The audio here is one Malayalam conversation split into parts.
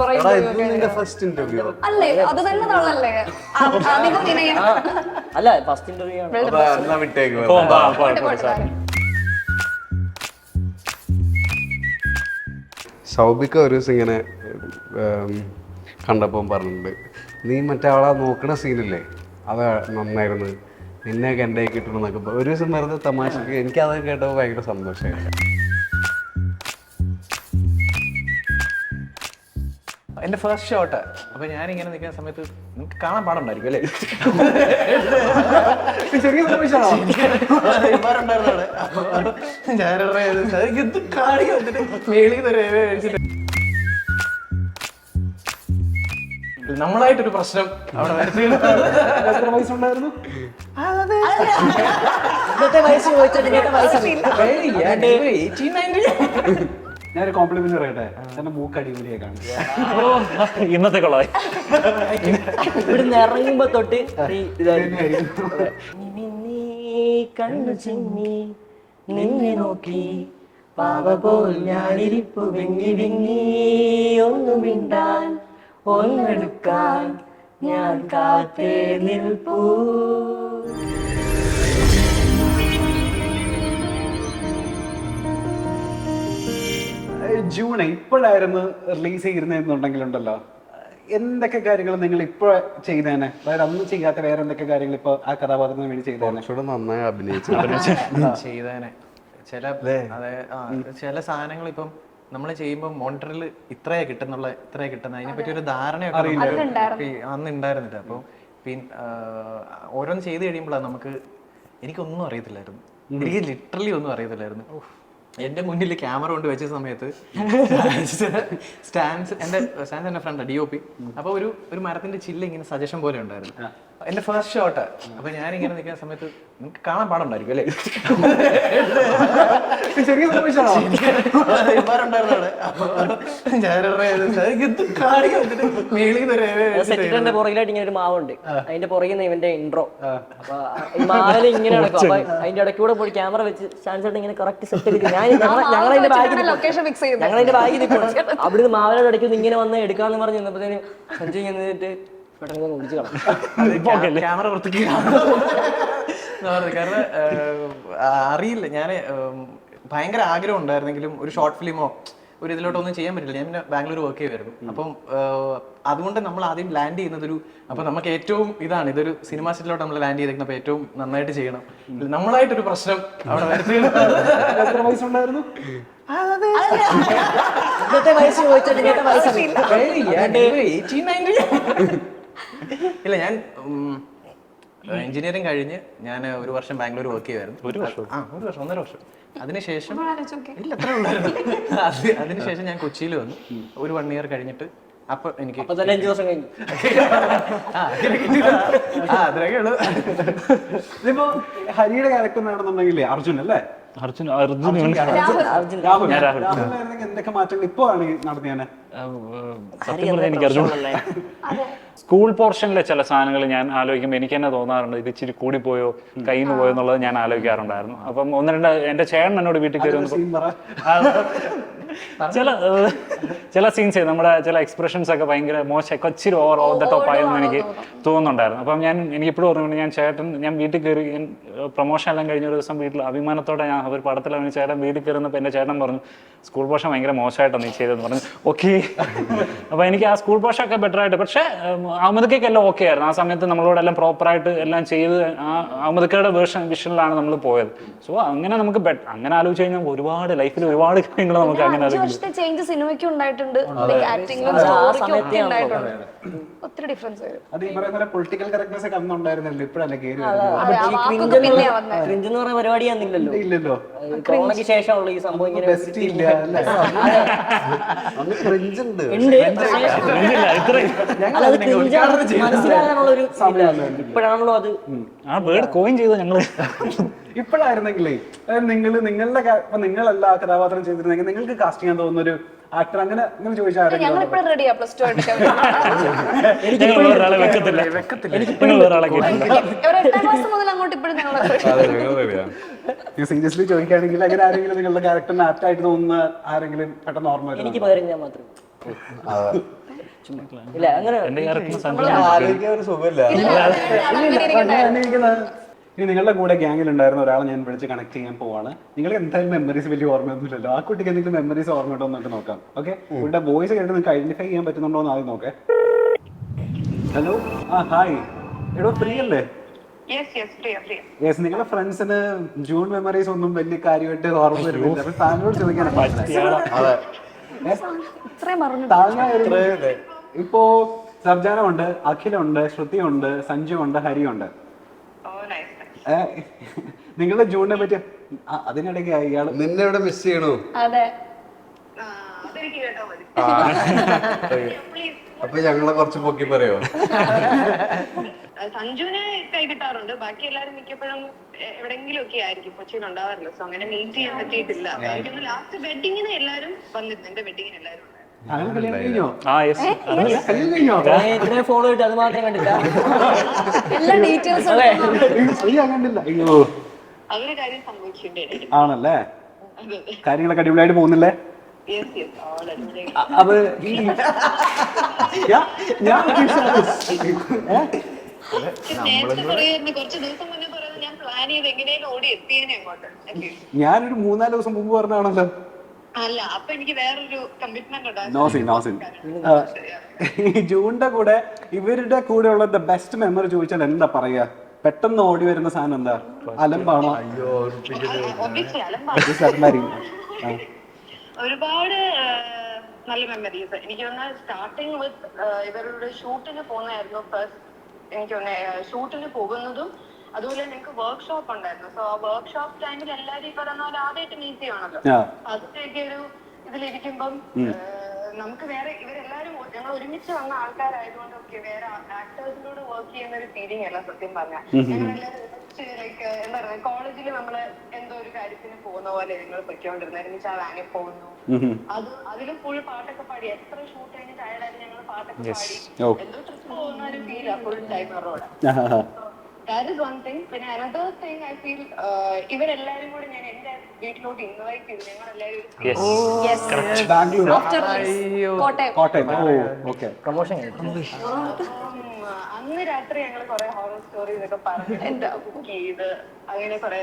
കുറെ അല്ലേ അത് തന്നെ തള്ളല്ലേ അല്ല ഫസ്റ്റ് ഇന്റർവ്യൂ ആണ്. സൗബിക്ക ഒരു ദിവസം ഇങ്ങനെ കണ്ടപ്പോൾ പറഞ്ഞിട്ടുണ്ട്. നീ മറ്റേ ആളെ നോക്കണ സീനില്ലേ അത് നന്നായിരുന്നു. നിന്നെ എന്റെ കിട്ടണം എന്നൊക്കെ ഒരു ദിവസം വെറുതെ തമാശക്ക് എനിക്ക് അത് കേട്ടപ്പോൾ ഭയങ്കര സന്തോഷമായിരുന്നു എന്റെ ഫസ്റ്റ് ഷോട്ട് അപ്പൊ ഞാൻ ഇങ്ങനെ നിൽക്കുന്ന സമയത്ത് നിങ്ങൾക്ക് കാണാൻ പാടുണ്ടായിരിക്കും അല്ലേ ചെറിയ സന്തോഷമാണോ നമ്മളായിട്ടൊരു പ്രശ്നം അവിടെ വരുത്തി എത്ര വയസ്സുണ്ടായിരുന്നു ഇന്നത്തെ വയസ്സ് ചോദിച്ചിട്ട് ഇന്നത്തെ വയസ്സറിയില്ല ഞാനൊരു കോംപ്ലിമെന്റ് പറയട്ടെ? എന്റെ മൂക്ക് അടിപൊളിയായി കാണും ഇന്നത്തെ കൊള്ളായി ഇവിടുന്ന് ഇറങ്ങുമ്പോ തൊട്ട് കണ്ണു ചിമ്മി നിന്നെ നോക്കി. പാവ പോൽ ഞാനിരിപ്പു വിങ്ങി വിങ്ങി. ഒന്നു മിണ്ടാൻ ഒന്നെടുക്കാൻ ഞാൻ കാത്തേ നിൽപ്പൂ. ജൂൺ ഇപ്പോഴായിരുന്നു റിലീസ് ചെയ്തിരുന്നെന്നുണ്ടെങ്കിലുണ്ടല്ലോ എന്തൊക്കെ കാര്യങ്ങൾ നിങ്ങൾ ഇപ്പോൾ ചെയ്തേനെ? അതായത് അന്ന് ചെയ്യാത്ത വേറെ എന്തൊക്കെ കാര്യങ്ങൾ ഇപ്പൊ ആ കഥാപാത്രത്തിന് വേണ്ടി ചെയ്തേനെ? കുറച്ചുകൂടെ നന്നായി അഭിനയിച്ചു. ചെയ്തേനെ. ചില അതെ. ആ ചില സാധനങ്ങൾ ഇപ്പം നമ്മൾ ചെയ്യുമ്പോൾ മോണിറ്ററിൽ ഇത്രയേ കിട്ടുന്നുള്ള ഇത്രയേ കിട്ടുന്ന അതിനെ പറ്റി ഒരു ധാരണയൊക്കെ നമുക്ക് അന്ന് ഉണ്ടായിരുന്നില്ല. അപ്പോൾ പിന്നെ ഓരോന്ന് ചെയ്ത് കഴിയുമ്പോഴാണ് നമുക്ക് എനിക്കൊന്നും അറിയത്തില്ലായിരുന്നു. എനിക്ക് ലിറ്ററലി ഒന്നും അറിയത്തില്ലായിരുന്നു. എന്റെ മുന്നിൽ ക്യാമറ കൊണ്ട് വെച്ച സമയത്ത് സ്റ്റാൻസ് എന്റെ സ്റ്റാൻസ് എന്റെ ഫ്രണ്ട് ഡി ഒ പി അപ്പൊ ഒരു ഒരു മരത്തിന്റെ ചില്ല ഇങ്ങനെ സജഷൻ പോലെ ഉണ്ടായിരുന്നു. എന്റെ ഫസ്റ്റ് ഷോട്ട് അപ്പൊ ഞാൻ ഇങ്ങനെ നിൽക്കുന്ന സമയത്ത് നിങ്ങൾക്ക് കാണാൻ പാടുണ്ടായിരിക്കും അല്ലേ? ചെറിയ എന്നിട്ട് സെറ്റിന്റെ പുറകിലായിട്ട് ഇങ്ങനെ ഒരു മാവുണ്ട്. അതിന്റെ പുറകിൽ നിന്ന് ഇവന്റെ ഇൻട്രോ അപ്പൊ ഇങ്ങനെ നടക്കും അപ്പൊ അതിന്റെ ഇടയ്ക്ക് കൂടെ പോയി ക്യാമറ വെച്ച് ചാൻസ് ഇങ്ങനെ കറക്റ്റ് സെറ്റ് ചെയ്ത് ഞാൻ ഞങ്ങളതിന്റെ ബാഗിൽ അതിന്റെ ബാഗിൽ നിൽക്കണം അവിടുന്ന് മാവിലോട് ഇടയ്ക്ക് ഇങ്ങനെ വന്ന് എടുക്കാന്ന് പറഞ്ഞ് നിന്നപ്പോഴത്തേന് സഞ്ജയ് ഇങ്ങനെ നിന്നിട്ട് പെട്ടെന്ന് വിളിച്ചു കളഞ്ഞു. ക്യാമറ പുറത്തേക്ക് കാരണം അറിയില്ല. ഞാൻ ഭയങ്കര ആഗ്രഹം ഉണ്ടായിരുന്നെങ്കിലും ഒരു ഷോർട്ട് ഫിലിമോ ഒരു ഇതിലോട്ടൊന്നും ചെയ്യാൻ പറ്റില്ല. ഞാൻ പിന്നെ ബാംഗ്ലൂർ വർക്ക് ചെയ്യുമായിരുന്നു അപ്പം അതുകൊണ്ട് നമ്മൾ ആദ്യം ലാൻഡ് ചെയ്യുന്നത് ഒരു അപ്പം നമുക്ക് ഏറ്റവും ഇതാണ്. ഇതൊരു സിനിമ സെറ്റിലോട്ട് നമ്മൾ ലാൻഡ് ചെയ്തേക്കുന്നപ്പോൾ ഏറ്റവും നന്നായിട്ട് ചെയ്യണം. നമ്മളായിട്ടൊരു പ്രശ്നം അവിടെ വരുത്തി എത്ര വയസ്സുണ്ടായിരുന്നു ഇന്നത്തെ വയസ്സ് ചോദിച്ചിട്ട് ഇന്നത്തെ വയസ്സറിയില്ല ഇല്ല ഞാൻ എഞ്ചിനീയറിംഗ് കഴിഞ്ഞ് ഞാൻ ഒരു വർഷം ബാംഗ്ലൂർ വർക്ക് ചെയ്യുമായിരുന്നു ഒരു വർഷം. ആ ഒരു വർഷം ഒന്നര വർഷം. അതിനുശേഷം ഇല്ല അത്ര ഉണ്ടായിരുന്നു അതിനുശേഷം ഞാൻ കൊച്ചിയിൽ വന്നു. ഒരു വൺ ഇയർ കഴിഞ്ഞിട്ട് അപ്പൊ എനിക്ക് അഞ്ചു വർഷം കഴിഞ്ഞു. അത്രയൊക്കെ ഉള്ളു. ഇതിപ്പോ ഹരിയുടെ ക്യാരക്ടർ നടന്നുണ്ടെങ്കിലേ അർജുൻ അല്ലേ? അർജുൻ അർജുൻ എന്തൊക്കെ മാറ്റങ്ങൾ ഇപ്പൊ ആണ് നടത്തിയാണ് സത്യം പറഞ്ഞാൽ എനിക്ക് അർജുൻ സ്കൂൾ പോർഷനിലെ ചില സാധനങ്ങൾ ഞാൻ ആലോചിക്കുമ്പോൾ എനിക്ക് തന്നെ തോന്നാറുണ്ട്. ഇത് ഇച്ചിരി കൂടിപ്പോയോ? കയ്യിൽ നിന്ന് പോയോ എന്നുള്ളത് ഞാൻ ആലോചിക്കാറുണ്ടായിരുന്നു. അപ്പം ഒന്ന് രണ്ട് എന്റെ ചേട്ടൻ എന്നോട് വീട്ടിൽ കയറി ചില ചില സീൻസ് നമ്മുടെ ചില എക്സ്പ്രഷൻസ് ഒക്കെ ഭയങ്കര മോശം കൊച്ചിരി ഓവർ ഓവർ ദ ടോപ്പ് ആയെന്ന് എനിക്ക് തോന്നുന്നുണ്ടായിരുന്നു. അപ്പം ഞാൻ എനിക്ക് ഇപ്പോഴും ഓർമ്മയുണ്ട് ഞാൻ ചേട്ടൻ ഞാൻ വീട്ടിൽ കയറി പ്രൊമോഷൻ എല്ലാം കഴിഞ്ഞ ഒരു ദിവസം വീട്ടിൽ അഭിമാനത്തോടെ ഞാൻ അവർ പടത്തിൽ അവന് ചേട്ടൻ വീട്ടിൽ കയറുന്നപ്പോൾ എന്റെ ചേട്ടൻ പറഞ്ഞു സ്കൂൾ പോഷൻ ഭയങ്കര മോശമായിട്ടാണ് നീ ചെയ്തതെന്ന് പറഞ്ഞു. ഓക്കെ. അപ്പോൾ എനിക്ക് ആ സ്കൂൾ പോഷൻ ഒക്കെ ബെറ്റർ ആയിട്ട് പക്ഷേ അഹമ്മദ്ക്കൊക്കെ എല്ലാം ഓക്കെ ആയിരുന്നു. ആ സമയത്ത് നമ്മളോട് നമ്മളോടെല്ലാം പ്രോപ്പറായിട്ട് എല്ലാം ചെയ്ത് ആ അമിതക്കയുടെ വേർഷൻ വിഷനിലാണ് നമ്മൾ പോയത്. സോ അങ്ങനെ നമുക്ക് അങ്ങനെ ആലോചിച്ച് കഴിഞ്ഞാൽ ഒരുപാട് ലൈഫിൽ ഒരുപാട് കാര്യങ്ങൾ നമുക്ക് അങ്ങനെ ചേഞ്ച് സിനിമയ്ക്ക് ഉണ്ടായിട്ടുണ്ട്. ഒത്തിരി ഡിഫറൻസ് വരും. അത് ഈ പറയുന്ന പൊളിറ്റിക്കൽ കറക്റ്റ്നെസ് ഒക്കെ അന്ന് ഉണ്ടായിരുന്നല്ലോ. ഇപ്പോഴല്ലേ കയറി അതെ, ആ വാക്കൊക്കെ ക്രിഞ്ച് എന്ന് പറയുന്ന പരിപാടിയാന്നില്ലല്ലോ ഇല്ലല്ലോ. കൊറോണയ്ക്ക് ശേഷമുള്ള ഈ സംഭവം ഇങ്ങനെ ബെസ്റ്റ് ഇല്ല അല്ലേ? അന്ന് ക്രിഞ്ച് ഉണ്ട്. മനസ്സിലാകാനുള്ള ഒരു ഇപ്പോഴാണല്ലോ അത് ആ വേർഡ് കോയിൻ ചെയ്ത ഞങ്ങൾ? ഇപ്പോഴായിരുന്നെങ്കിലേ അതായത് നിങ്ങൾ നിങ്ങളുടെ നിങ്ങളല്ല ആ കഥാപാത്രം ചെയ്തിരുന്നെങ്കിൽ നിങ്ങൾക്ക് കാസ്റ്റ് ചെയ്യാൻ തോന്നുന്ന ഒരു ആക്ടർ അങ്ങനെ നിങ്ങൾ ചോദിച്ചാൽ സീരിയസ്ലി ചോദിക്കുകയാണെങ്കിൽ അങ്ങനെ ആരെങ്കിലും നിങ്ങളുടെ ക്യാരക്ടറിന് ആപ്റ്റ് ആയിട്ട് തോന്നുന്ന ആരെങ്കിലും പെട്ടെന്ന് ഓർമ്മ എനിക്ക് പകരം ഞാൻ മാത്രം ഇല്ല അങ്ങനെ ഇനി നിങ്ങളുടെ കൂടെ ഗ്യാങ്ങിൽ ഉണ്ടായിരുന്ന ഒരാളെ ഞാൻ വിളിച്ച് കണക്ട് ചെയ്യാൻ പോവാണ് നിങ്ങൾ എന്തായാലും മെമ്മറീസ് വലിയ ഓർമ്മയൊന്നുമില്ലല്ലോ ആ കുട്ടിക്ക് എന്തെങ്കിലും മെമ്മറീസ് ഓർമ്മ എന്നൊക്കെ നോക്കാം ഓക്കെ കുട്ടിയുടെ വോയിസ് കേട്ട് നിങ്ങൾക്ക് ഐഡന്റിഫൈ ചെയ്യാൻ പറ്റുന്നുണ്ടോ എന്ന് ആദ്യം നോക്കേ ഹലോ ആ ഹായ് എടോ ഫ്രീ അല്ലേ യെസ് നിങ്ങളുടെ ഫ്രണ്ട്സിന് ജൂൺ മെമ്മറീസ് ഒന്നും വലിയ കാര്യമായിട്ട് ഓർമ്മ വരുന്നില്ല അപ്പൊ താങ്കളോട് ചോദിക്കാനാണ് താങ്കൾ ഇപ്പോ സർജാനമുണ്ട് ശ്രുതി ഉണ്ട് സഞ്ജു ഉണ്ട് ഹരിയുണ്ട്. ഓ നൈസ് നൈസ് നിങ്ങളുടെ ജൂണിനെ പറ്റി അതിനിടയ്ക്ക് ഇയാൾ നിന്നെ ഇവിടെ മിസ് ചെയ്യണോ? അതെ. അപ്പൊ ഞങ്ങളെ കുറച്ച് പൊക്കി പറയോ? സഞ്ജുവിനെ കൈ കിട്ടാറുണ്ട്. ബാക്കി എല്ലാരും മിക്കപ്പോഴും എവിടെങ്കിലും ഒക്കെ ആയിരിക്കും. കൊച്ചിയിൽ ഉണ്ടാവാറില്ല. സോ അങ്ങനെ മീറ്റ് ചെയ്യാൻ പറ്റിയിട്ടില്ല. ലാസ്റ്റ് വെഡിങ്ങിന് എല്ലാരും വന്നിരുന്നു. എന്റെ വെഡിങ്ങിന് എല്ലാരും ഫോളോ ചെയ്തിട്ട് അത് മാത്രം കണ്ടില്ല. എല്ലാ ഡീറ്റെയിൽസും ആണല്ലേ? കാര്യങ്ങളൊക്കെ അടിപൊളിയായിട്ട് പോകുന്നില്ലേ? യെസ് യെസ് ഓൾ അടിപൊളി അ- അത് ഈ ഞാൻ- ഞാൻ ഏ? നേരത്തെ പറയായിരുന്നു. കുറച്ച് ദിവസം മുന്നേ പറയുന്നത് ഞാൻ പ്ലാൻ ചെയ്ത് എങ്ങനെയും ഓടി എത്തിയേനെ അങ്ങോട്ട്. Okay. ഞാനൊരു മൂന്നാൽ ദിവസം മുമ്പ് പറഞ്ഞാണല്ലോ അല്ല അപ്പൊ എനിക്ക് വേറൊരു കമ്മിറ്റ്മെന്റ് ജൂണിന്റെ കൂടെ ഇവരുടെ കൂടെ ഉള്ള ദ ബെസ്റ്റ് മെമ്മറി ചോദിച്ചാൽ എന്താ പറയാ പെട്ടെന്ന് ഓടി വരുന്ന സാധനം എന്താ? അലമ്പാണോ? അയ്യോ. ഒരുപാട് നല്ല മെമ്മറീസ് എനിക്ക് തോന്നുന്നത് സ്റ്റാർട്ടിങ് വിത്ത് ഇവരുടെ ഷൂട്ടിന് പോകുന്നതായിരുന്നു ഫസ്റ്റ് എനിക്ക് തോന്നുന്നത് ഷൂട്ടിന് പോകുന്നതും അതുപോലെ ഞങ്ങൾക്ക് വർക്ക്ഷോപ്പ് ഉണ്ടായിരുന്നു. സോ ആ വർക്ക്ഷോപ്പ് ടൈമിൽ എല്ലാവരും ഈ പറയുന്ന പോലെ ആദ്യമായിട്ട് മീറ്റ് ചെയ്യണല്ലോ. അതിന്റെയൊക്കെ ഒരു ഇതിലിരിക്കുമ്പം നമുക്ക് വേറെ ഇവരെല്ലാരും ഞങ്ങൾ ഒരുമിച്ച് വന്ന ആൾക്കാരായതുകൊണ്ടൊക്കെ വേറെ ആക്ടേഴ്സിനോട് വർക്ക് ചെയ്യുന്ന ഒരു ഫീലിംഗ് അല്ല സത്യം പറഞ്ഞാൽ ഞങ്ങളെല്ലാവരും ലൈക്ക് എന്താ പറയുക കോളേജിൽ നമ്മൾ എന്തോ ഒരു കാര്യത്തിന് പോകുന്ന പോലെ ഞങ്ങൾ പൊയ്ക്കൊണ്ടിരുന്നത്. ഒരുമിച്ച് ആ വാനിൽ പോകുന്നു. അത് അതിലും ഫുൾ പാട്ടൊക്കെ പാടി. എത്ര ഷൂട്ട് കഴിഞ്ഞ് ടയർഡായിട്ട് ഞങ്ങൾ പാട്ടൊക്കെ പാടി. എന്തോ ട്രിപ്പ് പോകുന്ന ഒരു ഫീലാ full time road. That is one thing പിന്നെ അനദർ തിങ് ഐ ഫീൽ ഇവരെല്ലാരും കൂടി ഞാൻ എന്റെ വീട്ടിലോട്ട് ഇൻവൈറ്റ് ചെയ്തു. ഞങ്ങൾ എല്ലാവരും പ്രൊമോഷൻ കഴിഞ്ഞു അപ്പം, അന്ന് രാത്രി ഞങ്ങൾ കുറെ ഹോറർ സ്റ്റോറീസ് ഒക്കെ പറഞ്ഞ് ബുക്ക് ചെയ്ത് അങ്ങനെ കുറെ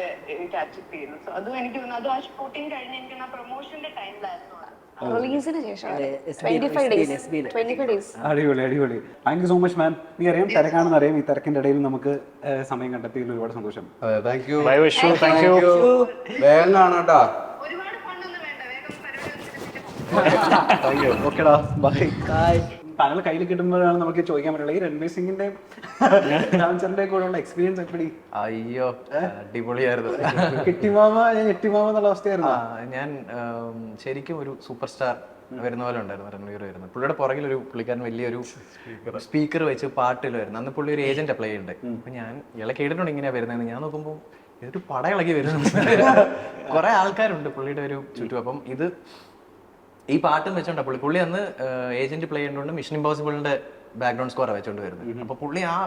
ക്യാച്ചപ്പ് ചെയ്തു സോ അതും എനിക്ക് തോന്നുന്നു. അതും ആ ഷൂട്ടിങ് കഴിഞ്ഞ് എനിക്ക് ആ പ്രൊമോഷന്റെ ടൈമിലായിരുന്നു റിലീസിന് ശേഷം ഡേയ്സ് അടിപൊളി അടിപൊളി. Thank you so much ma'am നീ അറിയാം തിരക്കാണെന്ന് അറിയാം. ഈ തിരക്കിന്റെ ഇടയിൽ നമുക്ക് സമയം കണ്ടെത്തിയതിൽ ഒരുപാട് സന്തോഷം. ബൈ വേഗം കാണാട്ടാ. താങ്ക് യു ബൈ താങ്കൾ കയ്യിൽ കിട്ടുമ്പോഴാണ് നമുക്ക് ചോദിക്കാൻ പറ്റുള്ളത് ഈ രൺവീർ സിംഗിന്റെ കൂടെ ഉള്ള എക്സ്പീരിയൻസ് എപ്പടി? അയ്യോ അടിപൊളിയായിരുന്നു. കെട്ടിമാമ ഞാൻ ഞെട്ടിമാമ എന്നുള്ള അവസ്ഥയായിരുന്നു. ഞാൻ ശരിക്കും ഒരു സൂപ്പർ സ്റ്റാർ വരുന്ന പോലെ ഉണ്ടായിരുന്നു രൺവീർ വരുന്നത്. പുള്ളിയുടെ പുറകിൽ ഒരു പുള്ളിക്കാരൻ വലിയൊരു സ്പീക്കർ വെച്ച് പാട്ടിൽ വരുന്നു. അന്ന് പുള്ളി ഒരു ഏജന്റ് അപ്ലൈ ചെയ്യുന്നുണ്ട്. അപ്പൊ ഞാൻ ഇളക്കി കേട്ടിട്ടുണ്ട് ഇങ്ങനെയാ വരുന്നതെന്ന്. ഞാൻ നോക്കുമ്പോൾ ഇതൊരു പട ഇളകി വരുന്നു. കുറെ ആൾക്കാരുണ്ട് പുള്ളിയുടെ ഒരു ചുറ്റും. അപ്പം ഇത് ഈ പാട്ടും വെച്ചോണ്ടാ. പുള്ളി പുള്ളി അന്ന് ഏജന്റ് പ്ലേ ചെയ്യുന്നതുകൊണ്ട് മിഷൻ ഇമ്പോസിബിളിന്റെ ബാക്ക്ഗ്രൗണ്ട് സ്കോർ വെച്ചോണ്ട് വരുന്നത് അപ്പൊ പുള്ളി ആ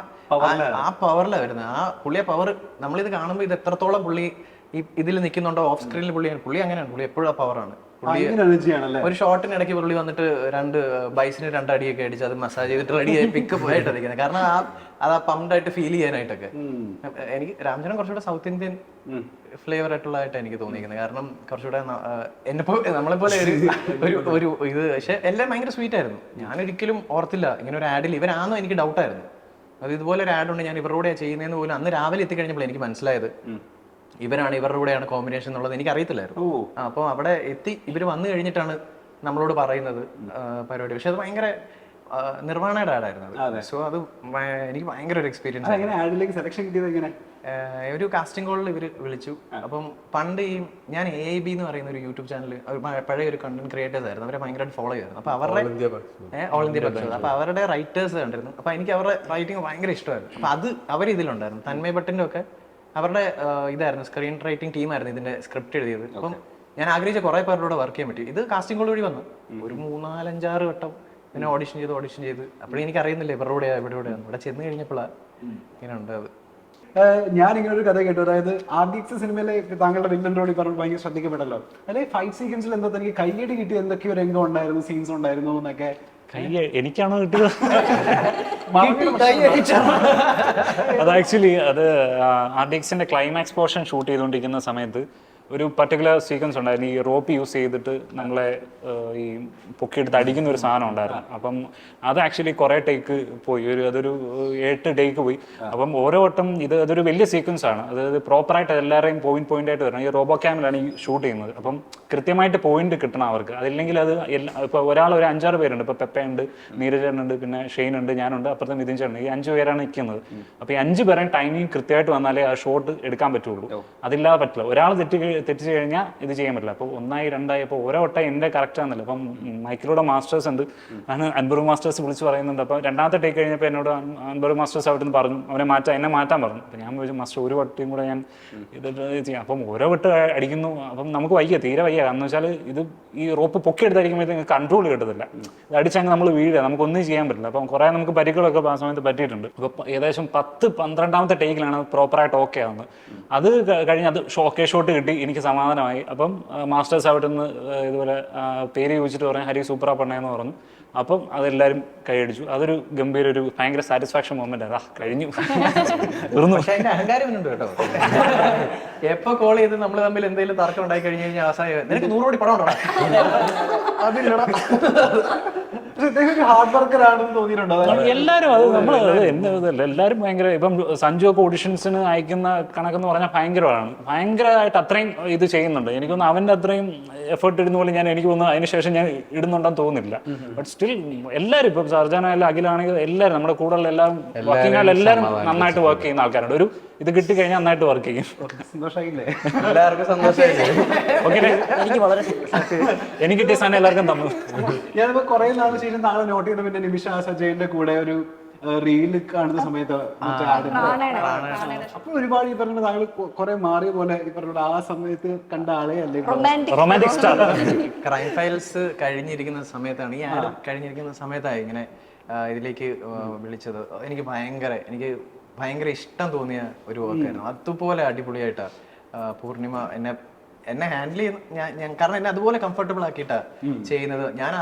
ആ- പവറിലാണ് വരുന്നത് ആ പുള്ളിയെ പവർ നമ്മളിത് കാണുമ്പോൾ ഇത് എത്രത്തോളം പുള്ളി ഈ ഇതിൽ നിൽക്കുന്നുണ്ടോ ഓഫ് സ്ക്രീനിൽ പുള്ളിയാണ് പുള്ളി അങ്ങനെയാണ്. പുള്ളി എപ്പോഴും ആ പവറാണ്. ഒരു ഷോട്ടിന് ഇടയ്ക്ക് പുള്ളി വന്നിട്ട് രണ്ട് ബൈസിന് രണ്ട് അടിയൊക്കെ അടിച്ച് അത് മസാജ് ചെയ്തിട്ട് റെഡി ആയി പിക്കപ്പ് ആയിട്ട് അടിക്കുന്നത് കാരണം ആ അത് ആ പമ്പ്ഡ് ആയിട്ട് ഫീൽ ചെയ്യാനായിട്ടൊക്കെ. എനിക്ക് രാംചരൻ കുറച്ചുകൂടെ സൗത്ത് ഇന്ത്യൻ ഫ്ലേവർ ആയിട്ടുള്ളതായിട്ട് എനിക്ക് തോന്നിയിരിക്കുന്നത്. കാരണം കുറച്ചുകൂടെ ന- ആ, എന്നെ പോലെ നമ്മളെ പോലെ ഒരു ഒരു ഒരു ഇത്. പക്ഷെ എല്ലാം ഭയങ്കര സ്വീറ്റ് ആയിരുന്നു. ഞാൻ ഒരിക്കലും ഓർത്തില്ല. ഇങ്ങനെ ഒരു ആഡിൽ ഇവരാണോ എനിക്ക് ഡൗട്ടായിരുന്നു അത് ഇതുപോലെ ഒരു ആഡ് ഉണ്ട് ഞാൻ ഇവരുടെ ചെയ്യുന്നതെന്ന് പോലും അന്ന് രാവിലെ എത്തിക്കഴിഞ്ഞപ്പോൾ എനിക്ക് മനസ്സിലായത്. ഇവരാണ് ഇവരുടെ കൂടെയാണ് കോമ്പിനേഷൻ എന്നുള്ളത് എനിക്ക് അറിയത്തില്ലായിരുന്നു. അപ്പോൾ അവിടെ എത്തി ഇവർ വന്നു കഴിഞ്ഞിട്ടാണ് നമ്മളോട് പറയുന്നത് പരിപാടി. പക്ഷെ അത് ഭയങ്കര നിർവാണയുടെ ആടായിരുന്നു സോ അത്. എനിക്ക് ഭയങ്കര ഒരു എക്സ്പീരിയൻസ് സെലക്ഷൻ കിട്ടിയത് എങ്ങനെ? ഒരു കാസ്റ്റിംഗ് കോളിൽ ഇവർ വിളിച്ചു. അപ്പം പണ്ട് ഈ ഞാൻ എ ഐ ബി എന്ന് പറയുന്ന ഒരു യൂട്യൂബ് ചാനൽ പഴയ ഒരു കണ്ടന്റ് ക്രിയേറ്റേഴ്സ് ആയിരുന്നു. അവരെ ഭയങ്കരമായിട്ട് ഫോളോ ചെയ്യുമായിരുന്നു അപ്പോൾ അവരുടെ ഓൾ ഇന്ത്യ പക്ഷേ അപ്പോൾ അവരുടെ റൈറ്റേഴ്സ് കണ്ടിരുന്നു. അപ്പോൾ എനിക്ക് അവരുടെ റൈറ്റിംഗ് ഭയങ്കര ഇഷ്ടമായിരുന്നു. അപ്പോൾ അത് അവർ ഇതിലുണ്ടായിരുന്നു. തന്മയ ഭട്ടിന്റെ ഒക്കെ അവരുടെ ഇതായിരുന്നു സ്ക്രീൻ റൈറ്റിംഗ് ടീമായിരുന്നു ഇതിന്റെ സ്ക്രിപ്റ്റ് എഴുതിയത്. അപ്പം ഞാൻ ആഗ്രഹിച്ച കുറേ പേരുടെ വർക്ക് ചെയ്യാൻ പറ്റി. ഇത് കാസ്റ്റിംഗ് കോൾ വഴി വന്നു. ഒരു മൂന്നാലഞ്ചാറ് വട്ടം പിന്നെ ഓഡിഷൻ ചെയ്ത് ഓഡിഷൻ ചെയ്ത്. അപ്പോഴും എനിക്ക് അറിയുന്നില്ല ഇവരുടെ ഇവിടെ കൂടെയാണ് ഇവിടെ ചെന്ന് കഴിഞ്ഞപ്പോഴാണ് ഇങ്ങനെ ഉണ്ട് അത് ഏഹ് ഞാൻ ഇങ്ങനെ ഒരു കഥ കേട്ടു. അതായത് ആദ്യത്തെ സിനിമയിലെ താങ്കളുടെ വില്ലൻ റോഡി പറഞ്ഞു ഭയങ്കര ശ്രദ്ധിക്കപ്പെട്ടല്ലോ. അല്ലെ ഫൈറ്റ് സീക്വൻസിൽ എന്താ തനിക്ക് കയ്യടി കിട്ടിയ എന്തൊക്കെയോ രംഗം ഉണ്ടായിരുന്നു സീൻസ് ഉണ്ടായിരുന്നു എന്നൊക്കെ. കൈ എനിക്കാണോ കിട്ടിയത്? അത് ആക്ച്വലി അത് ആർ ഡി എക്സിന്റെ ക്ലൈമാക്സ് പോർഷൻ ഷൂട്ട് ചെയ്തുകൊണ്ടിരിക്കുന്ന സമയത്ത് ഒരു പർട്ടിക്കുലർ സീക്വൻസ് ഉണ്ടായിരുന്നു. ഈ റോപ്പ് യൂസ് ചെയ്തിട്ട് നമ്മളെ ഈ പൊക്കിയെടുത്ത് അടിക്കുന്ന ഒരു സാധനം ഉണ്ടായിരുന്നു. അപ്പം അത് ആക്ച്വലി കുറേ ടേക്ക് പോയി. ഒരു അതൊരു എട്ട് ടേക്ക് പോയി. അപ്പം ഓരോ വട്ടം ഇത് അതൊരു വലിയ സീക്വൻസ് ആണ്. അതായത് പ്രോപ്പറായിട്ട് എല്ലാവരെയും പോയിന്റ് പോയിന്റ് ആയിട്ട് വരണം. ഈ റോബോ ക്യാമിലാണ് ഈ ഷൂട്ട് ചെയ്യുന്നത്. അപ്പം കൃത്യമായിട്ട് പോയിന്റ് കിട്ടണം അവർക്ക്. അതില്ലെങ്കിൽ അത് എല്ലാ ഇപ്പോൾ ഒരാൾ ഒരു അഞ്ചാറ് പേരുണ്ട്. ഇപ്പോൾ പെപ്പയുണ്ട് നീരജനുണ്ട് പിന്നെ ഷെയ്ൻ ഉണ്ട് ഞാനുണ്ട് അപ്പുറത്തെ നിതിൻ ചേട്ടൻ ഈ അഞ്ച് പേരാണ് നിൽക്കുന്നത് അപ്പോൾ ഈ അഞ്ച് പേരും ടൈമിങ് കൃത്യമായിട്ട് വന്നാലേ ആ ഷോട്ട് എടുക്കാൻ പറ്റുള്ളൂ. അതില്ലാതെ പറ്റില്ല. ഒരാൾ തെറ്റി തെറ്റിച്ച് കഴിഞ്ഞാൽ ഇത് ചെയ്യാൻ പറ്റില്ല. അപ്പോൾ ഒന്നായി രണ്ടായി അപ്പോൾ ഓരോ വട്ടം എന്റെ കറക്റ്റ് ആണെന്നില്ല അപ്പം മൈക്കിലൂടെ മാസ്റ്റേഴ്സ് ഉണ്ട്. ആണ് അൻബർ മാസ്റ്റേഴ്സ് വിളിച്ച് പറയുന്നുണ്ട്. അപ്പോൾ രണ്ടാമത്തെ ടേക്ക് കഴിഞ്ഞപ്പോൾ എന്നോട് അൻ- അൻബർ മാസ്റ്റേഴ്സ് അവിടെ നിന്ന് പറഞ്ഞു. അവനെ മാറ്റാൻ എന്നെ മാറ്റാൻ പറഞ്ഞു. അപ്പം ഞാൻ ചോദിച്ചു മാസ്റ്റർ ഒരു വട്ടിയും കൂടെ ഞാൻ ഇത് ചെയ്യാം. അപ്പം ഓരോ വട്ട് അടിക്കുന്നു. അപ്പം നമുക്ക് വയ്യ തീരെ വയ്യ. കാരണം വെച്ചാൽ ഇത് ഈ റോപ്പ് പൊക്കി എടുത്തടിക്കുമ്പോഴത്തേക്ക് കൺട്രോൾ കിട്ടത്തില്ല. ഇത് അടിച്ചങ്ങ് നമ്മൾ വീഴുക. നമുക്കൊന്നും ചെയ്യാൻ പറ്റില്ല. അപ്പം കുറേ നമുക്ക് പരിക്കുകളൊക്കെ ആ സമയത്ത് പറ്റിയിട്ടുണ്ട്. അപ്പോൾ ഏകദേശം പത്ത് പന്ത്രണ്ടാമത്തെ ടേക്കിലാണ് പ്രോപ്പറായിട്ട് ഓക്കെ ആവുന്നത്. അത് കഴിഞ്ഞ് അത് ഷോക്കേ ഷോട്ട് കിട്ടി. എനിക്ക് സമാധാനമായി. അപ്പം മാസ്റ്റേഴ്സ് അവിടെ നിന്ന് ഇതുപോലെ പേര് ചോദിച്ചിട്ട് പറഞ്ഞു ഹരി സൂപ്പറാ പണ്ണയെന്ന് പറഞ്ഞു. അപ്പം അതെല്ലാവരും കൈയടിച്ചു. അതൊരു ഗംഭീര ഒരു ഭയങ്കര സാറ്റിസ്ഫാക്ഷൻ മൊമെന്റ് അതാ കഴിഞ്ഞു. തീർന്നു. പക്ഷെ അതിന്റെ അഹങ്കാരം കേട്ടോ. എപ്പോ കോൾ ചെയ്ത് നമ്മൾ തമ്മിൽ എന്തെങ്കിലും തർക്കം ഉണ്ടായി കഴിഞ്ഞു കഴിഞ്ഞാൽ അവസാനം നിനക്ക് നൂറ് കോടി പണം ഉണ്ടോ? അതില്ലടാ. ഹാർഡ് വർക്കർ ആണെന്ന് തോന്നിയിട്ടുണ്ടോ? അതായത് എല്ലാവരും അത് നമ്മൾ എന്നല്ല എല്ലാവരും ഭയങ്കര ഇപ്പം സഞ്ജു ഒക്കെ ഓഡിഷൻസിന് അയക്കുന്ന കണക്കെന്ന് പറഞ്ഞാൽ ഭയങ്കരമാണ് ഭയങ്കരമായിട്ട് അത്രയും ഇത് ചെയ്യുന്നുണ്ട്. എനിക്കൊന്ന് അവന്റെ അത്രയും എഫേർട്ട് ഇടുന്ന പോലെ ഞാൻ എനിക്ക് തോന്നുന്നു അതിനുശേഷം ഞാൻ ഇടുന്നുണ്ടെന്ന് തോന്നുന്നില്ല. ബട്ട് സ്റ്റിൽ എല്ലാവരും ഇപ്പം സർജാനായാലും അഖിലാണെങ്കിൽ എല്ലാവരും നമ്മുടെ കൂടെയുള്ള എല്ലാം വർക്കിംഗ് ആൾ എല്ലാവരും നന്നായിട്ട് വർക്ക് ചെയ്യുന്ന ആൾക്കാരുണ്ട്. ഒരു ഇത് കിട്ടിക്കഴിഞ്ഞാൽ നന്നായിട്ട് വർക്ക് ചെയ്യും. സന്തോഷമായില്ലേ എല്ലാവർക്കും സന്തോഷമായില്ലേ? ഓക്കെ എനിക്ക് വളരെ എനിക്ക് കിട്ടിയ സാധനം എല്ലാവർക്കും തന്നു. ഞാനിപ്പോ കുറെ നാൾ ശേഷം താങ്കൾ നോട്ട് ചെയ്ത പിന്നെ നിമിഷ സജയന്റെ കൂടെ ഒരു റീൽ കാണുന്ന സമയത്ത് മറ്റേ അപ്പൊ ഒരുപാട് ഈ പറഞ്ഞ താങ്കൾ കുറെ മാറിയ പോലെ ഈ പറഞ്ഞ ആ സമയത്ത് കണ്ട ആളെ അല്ലേ? റൊമാന്റിക് സ്റ്റാർ ക്രൈം ഫയൽസ് കഴിഞ്ഞിരിക്കുന്ന സമയത്താണ്. ഈ ആഡ് കഴിഞ്ഞിരിക്കുന്ന സമയത്തായി ഇങ്ങനെ ഇതിലേക്ക് വിളിച്ചത്. എനിക്ക് ഭയങ്കര എനിക്ക് ഭയങ്കര ഇഷ്ടം തോന്നിയ ഒരു വർക്കായിരുന്നു അതുപോലെ അടിപൊളിയായിട്ടാ പൂർണിമ എന്നെ എന്നെ ഹാൻഡിൽ ചെയ്യുന്ന കാരണം എന്നെ അതുപോലെ കംഫർട്ടബിൾ ആക്കിയിട്ടാ ചെയ്യുന്നത്. ഞാൻ